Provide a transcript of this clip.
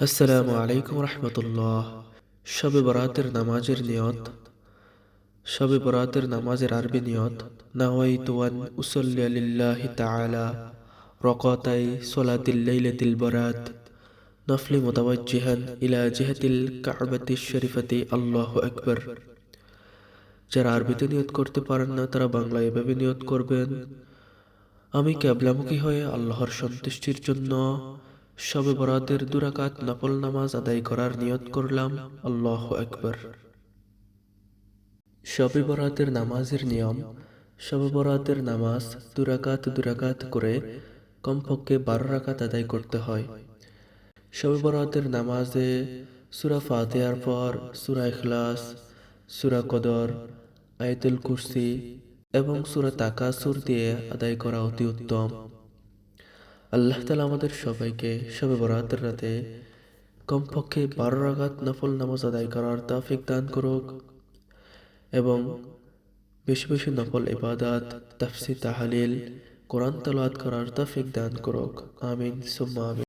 আসসালামু আলাইকুম রহমতুল্লাহ। শবে বরাতের নামাজের নিয়ত। শবে বরাতের নামাজের আরবি নিয়ত নাওয়াইতু আন উসাল্লি লিল্লাহি তাআলা রকাতাই বরাত, নফলি মুতাওয়াজ্জিহান ইলা জিহাতিল কাবাতি শরীফাতি, আল্লাহু আকবার। যারা আরবিতে নিয়ত করতে পারেন না, তারা বাংলায় এভাবে নিয়ত করবেন, আমি ক্যাবলামুখী হয়ে আল্লাহর সন্তুষ্টির জন্য শবে বরাতের দুরাকাত নফল নামাজ আদায় করার নিয়ত করলাম, আল্লাহ একবার শবে বরাতের নামাজের নিয়ম শবে বরাতের নামাজ দুরাকাত দুরাকাত করে কমপক্ষে বারো রাকাত আদায় করতে হয়। শবে বরাতের নামাজে সুরা ফাতেহার পর সুরা ইখলাস, সুরা কদর, আয়তুল কুরসি এবং সুরা তাকাসুর দিয়ে আদায় করা অতি উত্তম। আল্লাহ তালা আমাদের সবাইকে সবে বরাতের রাতে কমপক্ষে বারো রাগাত নফল নামাজ আদায় করার তাফিক দান করুক এবং বেশি বেশি নফল ইবাদাত তাফসি তাহালিল, কোরআন তালাত করার তাফিক দান করুক। আমিন, সুম্মা আমিন।